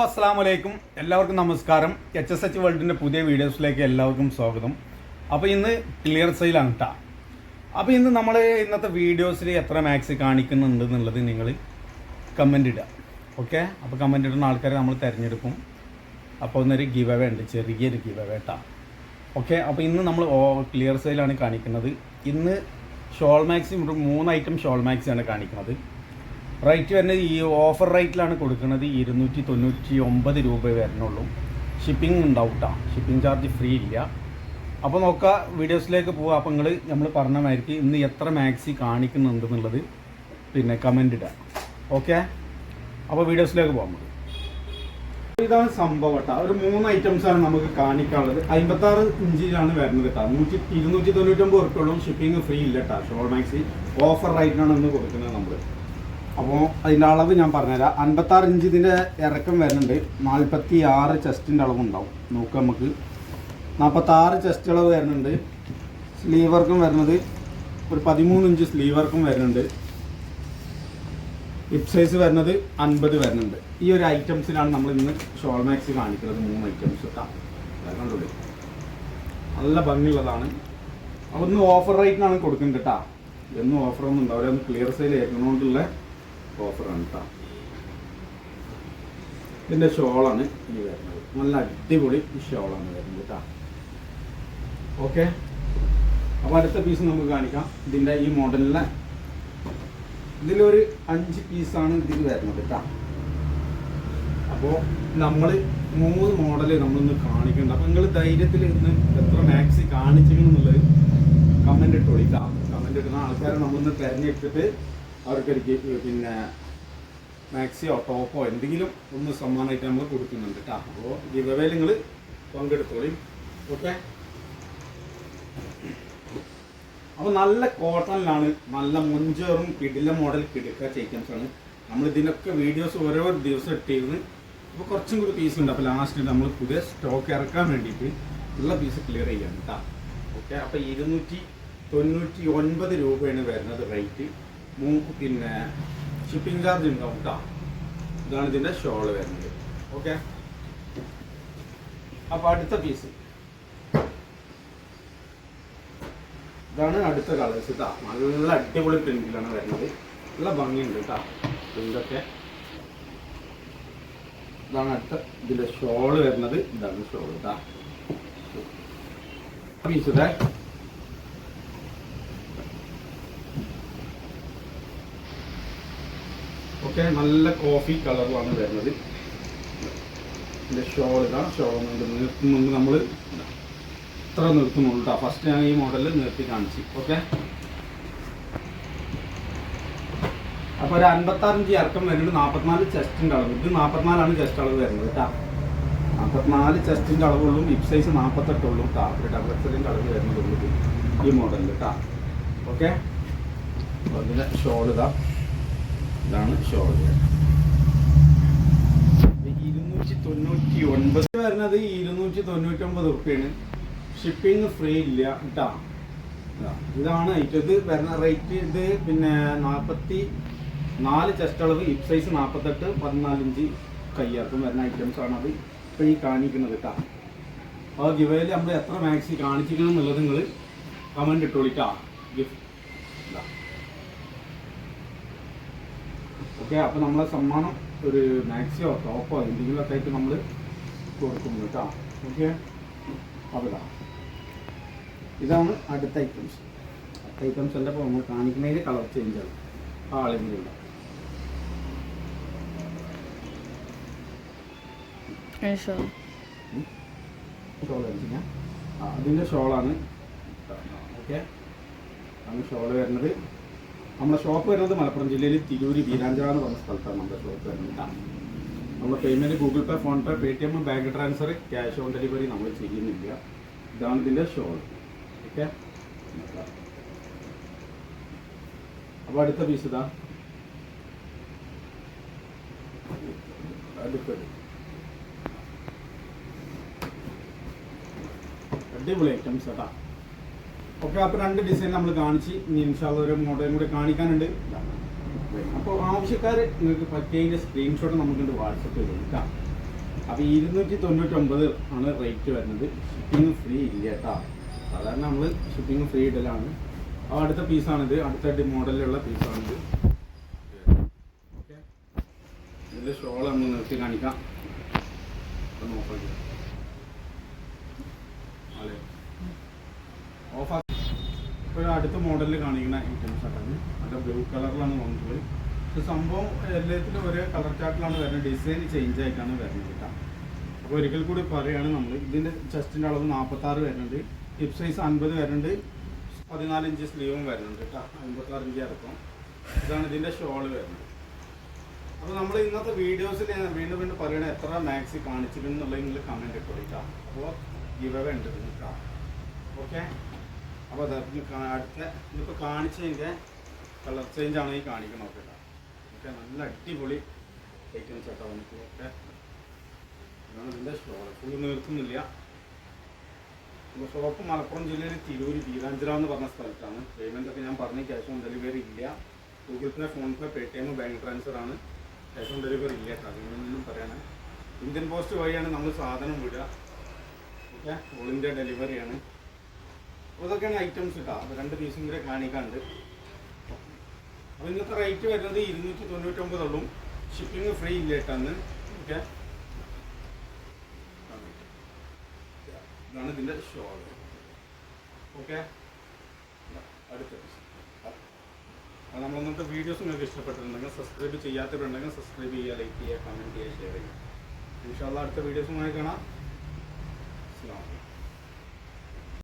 അസ്സാം വലൈക്കും എല്ലാവർക്കും നമസ്കാരം. എച്ച് എസ് എച്ച് വേൾഡിന്റെ പുതിയ വീഡിയോസിലേക്ക് എല്ലാവർക്കും സ്വാഗതം. അപ്പോൾ ഇന്ന് ക്ലിയർ സെയിലാണ് കേട്ടോ അപ്പോൾ ഇന്ന് നമ്മൾ ഇന്നത്തെ വീഡിയോസിൽ എത്ര മാക്സ് കാണിക്കുന്നുണ്ട് എന്നുള്ളത് നിങ്ങൾ കമന്റ് ഇടുക. ഓക്കെ അപ്പോൾ കമന്റ് ഇടുന്ന ആൾക്കാരെ നമ്മൾ തിരഞ്ഞെടുക്കും. അപ്പോൾ ഒന്നൊരു ഗീവ് അവേ ഉണ്ട്. ചെറിയൊരു ഗീവ് അവേ കേട്ടോ ഓക്കെ അപ്പോൾ ഇന്ന് നമ്മൾ ക്ലിയർ സെയിലാണ് കാണിക്കുന്നത്. ഇന്ന് ഷോൾ മാക്സി മൂന്ന് ഐറ്റം ഷോൾ മാക്സിയാണ് കാണിക്കുന്നത്. റേറ്റ് വരുന്നത് ഈ ഓഫർ റേറ്റിലാണ് കൊടുക്കുന്നത് ഇരുന്നൂറ്റി തൊണ്ണൂറ്റി ഒമ്പത് രൂപ വരുന്നുള്ളൂ ഷിപ്പിംഗ് ഉണ്ടാവും കേട്ടോ ഷിപ്പിംഗ് ചാർജ് ഫ്രീ ഇല്ല. അപ്പോൾ നോക്കുക വീഡിയോസിലേക്ക് പോവുക അപ്പോൾ നിങ്ങൾ നമ്മൾ പറഞ്ഞ മാതിരിക്ക് ഇന്ന് എത്ര മാക്സി കാണിക്കുന്നുണ്ടെന്നുള്ളത് പിന്നെ കമന്റ് ഇടുക ഓക്കെ അപ്പോൾ വീഡിയോസിലേക്ക് പോകാം നമുക്ക് ഇതാണ് സംഭവം കേട്ടോ ഒരു മൂന്ന് ഐറ്റംസ് ആണ് നമുക്ക് കാണിക്കാനുള്ളത്. അമ്പത്താറ് ഇഞ്ചിലാണ് വരുന്നത് കേട്ടോ നൂറ്റി ഇരുന്നൂറ്റി തൊണ്ണൂറ്റൊമ്പത് ഉറപ്പുള്ളൂ ഷിപ്പിംഗ് ഫ്രീ ഇല്ല കേട്ടോ ഷോൾ മാക്സി ഓഫർ റേറ്റിനാണ് ഇന്ന് കൊടുക്കുന്നത് നമ്മൾ അപ്പോൾ അതിന്റെ അളവ് ഞാൻ പറഞ്ഞുതരാം. അൻപത്താറ് ഇഞ്ച് ഇതിന്റെ ഇറക്കം വരുന്നുണ്ട്. നാൽപ്പത്തി ആറ് ചെസ്റ്റിന്റെ അളവുണ്ടാവും. നോക്കാം നമുക്ക്. നാൽപ്പത്താറ് ചെസ്റ്റ് അളവ് വരുന്നുണ്ട്. സ്ലീവ് വർക്കും വരുന്നത് ഒരു പതിമൂന്ന് ഇഞ്ച് സ്ലീവ് വർക്കും വരുന്നുണ്ട്. ഹിപ് സൈസ് വരുന്നത് അൻപത് വരുന്നുണ്ട്. ഈ ഒരു ഐറ്റംസിലാണ് നമ്മൾ ഇന്ന് ഷോൾമാക്സ് കാണിക്കുന്നത്. മൂന്ന് ഐറ്റംസ് കേട്ടോ നല്ല ഭംഗിയുള്ളതാണ്. അപ്പോൾ ഇന്ന് ഓഫർ റേറ്റിനാണ് കൊടുക്കുന്നത് കേട്ടോ എന്നും ഓഫറൊന്നും ഉണ്ടാവില്ല. ഒന്ന് ക്ലിയർ സെയിൽ ഏൽക്കണോണ്ടുള്ള ഓഫറാണ് കേട്ടോ ഇതിന്റെ ഷോളാണ് ഇനി വരുന്നത്. നല്ല അടിപൊളി ഷോളാണ് വരുന്നത് കേട്ടോ ഓക്കെ? അപ്പോൾ അടുത്ത പീസ് നമുക്ക് കാണിക്കാം. ഇതിന്റെ ഈ മോഡലിലെ ഇതിലൊരു അഞ്ച് പീസാണ് ഇതിൽ വരുന്നത് കേട്ടോ അപ്പോൾ നമ്മൾ മൂന്ന് മോഡൽ നമ്മളൊന്ന് കാണിക്കണ്ട. അപ്പം നിങ്ങൾ ധൈര്യത്തിൽ ഇന്ന് എത്ര മാക്സി കാണിച്ചിരിക്കുന്നുള്ളത് കമന്റ് ഇട്ട് വിളിക്കാം. കമന്റ് ഇടുന്ന ആൾക്കാരെ നമ്മളൊന്ന് തിരഞ്ഞെടുത്തിട്ട് അവർക്കൊരു ഗി- പിന്നെ മാക്സിയോ ടോപ്പോ എന്തെങ്കിലും ഒന്ന് സമ്മാനമായിട്ട് നമ്മൾ കൊടുക്കുന്നുണ്ട് കേട്ടോ അപ്പോൾ ഗിവവേയിൽ നിങ്ങൾ പങ്കെടുത്തോളി. ഓക്കെ? അപ്പോൾ നല്ല കോട്ടണിലാണ് നല്ല മുഞ്ചേറും കിടില മോഡൽ കിടുക്ക ഐറ്റംസ് ആണ് നമ്മൾ ഇതിനൊക്കെ വീഡിയോസ് ഓരോ ദിവസം ഇട്ടിരുന്ന് അപ്പോൾ കുറച്ചും കൂടി പീസ് ഉണ്ട്. അപ്പോൾ ലാസ്റ്റ് നമ്മൾ പുതിയ സ്റ്റോക്ക് ഇറക്കാൻ വേണ്ടിയിട്ട് ഉള്ള പീസ് ക്ലിയർ ചെയ്യാം കേട്ടോ ഓക്കെ? അപ്പോൾ ഇരുന്നൂറ്റി തൊണ്ണൂറ്റി ഒൻപത് രൂപയാണ് വരുന്നത് റേറ്റ് പിന്നെ ഷിപ്പിംഗ് ചാർജ് ഉണ്ടാവും ഇതാണ് ഇതിന്റെ ഷോൾ വരുന്നത്. ഓക്കെ അപ്പോൾ അടുത്ത പീസ് ഇതാണ് അടുത്ത കളേഴ്സ് കേട്ടോ നല്ല അടിപൊളി പ്രിന്റിലാണ് വരുന്നത്. നല്ല ഭംഗിയുണ്ട് കേട്ടോ പ്രിന്റൊക്കെ ഇതാണ് അടുത്ത ഇതിന്റെ ഷോൾ വരുന്നത്. ഇതാണ് ഷോൾ കേട്ടോ പീസ് ഇതേ ഓക്കെ നല്ല കോഫി കളറിലാണ് വരുന്നത്. എന്റെ ഷോൾ ഇതാണ് ഷോൾ നിർത്തുന്നുണ്ട് നമ്മൾ ഇത്ര നിർത്തുന്നുള്ളൂ കേട്ടോ ഫസ്റ്റ് ഞാൻ ഈ മോഡൽ നിർത്തി കാണിച്ചു. ഓക്കെ അപ്പോൾ ഒരു അൻപത്താറിഞ്ച് ഇറക്കം വരുന്നുണ്ട് നാൽപ്പത്തിനാല് ചെസ്റ്റിന്റെ അളവ്. ഇത് നാൽപ്പത്തിനാലാണ് ചെസ്റ്റ് അളവ് വരുന്നത് കേട്ടോ നാൽപ്പത്തിനാല് ചെസ്റ്റിന്റെ അളവുള്ളൂ ഹിപ് സൈസ് നാൽപ്പത്തെട്ടുള്ളൂ കേട്ടോ ഒരു ഡബിൾ എക്സലിന്റെ അളവ് വരുന്നത് ഈ മോഡലിൽ കേട്ടോ ഓക്കെ അതിന്റെ ഷോൾ ഇതാ. ഇതാണ് ഷോൾഡർ ഇരുന്നൂറ്റി തൊണ്ണൂറ്റി ഒൻപത് വരുന്നത് ഇരുന്നൂറ്റി തൊണ്ണൂറ്റി ഒമ്പത് റുപ്യാണ് ഷിപ്പിംഗ് ഫ്രീ ഇല്ല കേട്ടോ ഇതാണ് ഇത് വരുന്ന റേറ്റ് ഇത് പിന്നെ നാൽപ്പത്തി നാല് ചെസ്റ്റ് അളവ് ഹിപ് സൈസ് നാൽപ്പത്തെട്ട് പതിനാല് ഇഞ്ച് കയ്യാർക്കും വരുന്ന ഐറ്റംസ് ആണ് അത് ഇപ്പം ഈ കാണിക്കുന്നത് കേട്ടോ അപ്പോൾ ഗിവയിൽ നമ്മൾ എത്ര മാക്സി കാണിച്ചിരിക്കണം എന്നുള്ളത് നിങ്ങൾ കമന്റ് ഇട്ടോളിക്കാം ഗിഫ്റ്റ് ഓക്കെ അപ്പോൾ നമ്മളെ സമ്മാനം ഒരു മാക്സിയോ ടോപ്പോ എന്തെങ്കിലുമൊക്കെ ആയിട്ട് നമ്മൾ കൊടുക്കുന്നു കേട്ടോ. ഓക്കെ അപ്പോൾ ഇതാണ് അടുത്ത ഐറ്റംസ് അടുത്ത ഐറ്റംസ് ഇപ്പോൾ നമ്മൾ കാണിക്കുന്നതിൽ കളർ ചേഞ്ച് ആണ്. ആ ആളില്ല ഷോൾ. അടിച്ചില്ല ആ അതിന്റെ ഷോളാണ്. ഓക്കെ ആണ് ഷോൾ വരുന്നത്. നമ്മുടെ ഷോപ്പ് വരുന്നത് മലപ്പുറം ജില്ലയിൽ തിരൂര് വീരാഞ്ചാറ എന്ന് പറഞ്ഞ സ്ഥലത്താണ് നമ്മുടെ ഷോപ്പ് വരുന്നത്. നമ്മൾ payment Google Pay PhonePe Paytm bank transfer cash on delivery നമ്മൾ ചെയ്യുന്നില്ല. ഇതാണ് ഇതിന്റെ ഷോൾ ഓക്കെ അപ്പോൾ അടുത്ത പീസ് ഇതാ. അടിപൊളി ഐറ്റംസ് കേട്ടാ ഓക്കെ അപ്പോൾ രണ്ട് ഡിസൈൻ നമ്മൾ കാണിച്ച് ഇനി ഇൻഷാല്ല ഒരു മോഡലും കൂടെ കാണിക്കാനുണ്ട്. അപ്പോൾ ആവശ്യക്കാർ നിങ്ങൾക്ക് പറ്റിയതിന്റെ സ്ക്രീൻഷോട്ട് നമുക്ക് വാട്സപ്പ് ചെയ്ത് കേട്ടോ അപ്പോൾ ഇരുന്നൂറ്റി തൊണ്ണൂറ്റൊമ്പത് ആണ് റേറ്റ് വരുന്നത്. ഷിപ്പിംഗ് ഫ്രീ ഇല്ല കേട്ടോ. സാധാരണ നമ്മൾ ഷിപ്പിംഗ് ഫ്രീ ഇടലാണ്. അപ്പോൾ അടുത്ത പീസാണിത് അടുത്ത മോഡലിലുള്ള പീസാണിത് ഇതിന്റെ ഷോൾ നമ്മൾ നിർത്തി കാണിക്കാം. നോക്കാം. അല്ലേ? ഇപ്പോൾ അടുത്ത മോഡലിൽ കാണിക്കുന്ന ഐറ്റംസ് ആണ് നല്ല ബ്ലൂ കളറിലാണ് വന്നിട്ടുള്ളത് സംഭവം എല്ലാത്തിലും ഒരേ കളർ ചാർട്ടിലാണ് വരുന്നത്. ഡിസൈൻ ചേഞ്ച് ആയിട്ടാണ് വരുന്നത് കേട്ടോ. അപ്പോൾ ഒരിക്കൽ കൂടി പറയുകയാണ് നമ്മൾ ഇതിന്റെ ചെസ്റ്റിന്റെ അളവ് നാൽപ്പത്താറ് വരുന്നുണ്ട്. ഹിപ്പ് സൈസ് അൻപത് വരുന്നുണ്ട്. പതിനാല് ഇഞ്ച് സ്ലീവും വരുന്നുണ്ട് കേട്ടോ. അമ്പത്താറ് ഇഞ്ച് ഇറക്കം ഇതാണ് ഇതിന്റെ ഷോൾ വരുന്നത്. അപ്പോൾ നമ്മൾ ഇന്നത്തെ വീഡിയോസിൽ വീണ്ടും വീണ്ടും പറയണത് എത്ര മാക്സി കാണിച്ചിട്ടുണ്ടെന്നുള്ളത് നിങ്ങൾ കമന്റ് ഇട്ടോ കേട്ടോ അപ്പോൾ ഗിവ് അവേ ഉണ്ട് കേട്ടോ. ഓക്കെ അപ്പോൾ അത് അടുത്ത ഇതിപ്പോൾ കാണിച്ചതിന്റെ കളർ ചേഞ്ച് ആണ് ഈ കാണിക്കുന്നത് കേട്ടോ. ഓക്കെ നല്ല അടിപൊളി ഐറ്റംസ് കേട്ടോ ഓക്കെ ഇതാണ് ഇതിന്റെ ഷോപ്പ് ഫുൾ നിർത്തുന്നില്ല ഷോപ്പ് മലപ്പുറം ജില്ലയിൽ തിരൂര് തീരാഞ്ചിറ എന്ന് പറഞ്ഞ സ്ഥലത്താണ്. പേയ്മെന്റ് ഒക്കെ ഞാൻ പറഞ്ഞ ക്യാഷ് ഓൺ ഡെലിവറി ഇല്ല. Google Pay PhonePe Paytm bank transfer ആണ്. ക്യാഷ് ഓൺ ഡെലിവറി ഇല്ല കേട്ടോ. അതിനൊന്നും പറയാനാണ് ഇന്ത്യൻ പോസ്റ്റ് വഴിയാണ് നമ്മൾ സാധനം വിടുക. ഓക്കെ ഓൾ ഇന്ത്യ ഡെലിവറിയാണ് ഇതൊക്കെയാണ് ഐറ്റംസ് കേട്ടോ രണ്ട് പീസും കൂടെ കാണിക്കാണ്ട്. അപ്പോൾ ഇന്നത്തെ റേറ്റ് വരുന്നത് ഇരുന്നൂറ്റി തൊണ്ണൂറ്റൊമ്പതുള്ളൂ ഷിപ്പിംഗ് ഫ്രീ ഇല്ല കേട്ടാന്ന് ഓക്കെ ഇതാണ് ഇതിന്റെ ഷോൾ ഓക്കെ അടുത്ത. അപ്പോൾ നമ്മൾ ഇന്നത്തെ വീഡിയോസ് നിങ്ങൾക്ക് ഇഷ്ടപ്പെട്ടിട്ടുണ്ടെങ്കിൽ സബ്സ്ക്രൈബ് ചെയ്യാത്തവരുണ്ടെങ്കിൽ സബ്സ്ക്രൈബ് ചെയ്യുക ലൈക്ക് ചെയ്യുക കമന്റ് ചെയ്യുക ഷെയർ ചെയ്യുക. ഇൻഷാല്ല അടുത്ത വീഡിയോസുമായി കാണാം. അസ്സലാമു അലൈക്കും.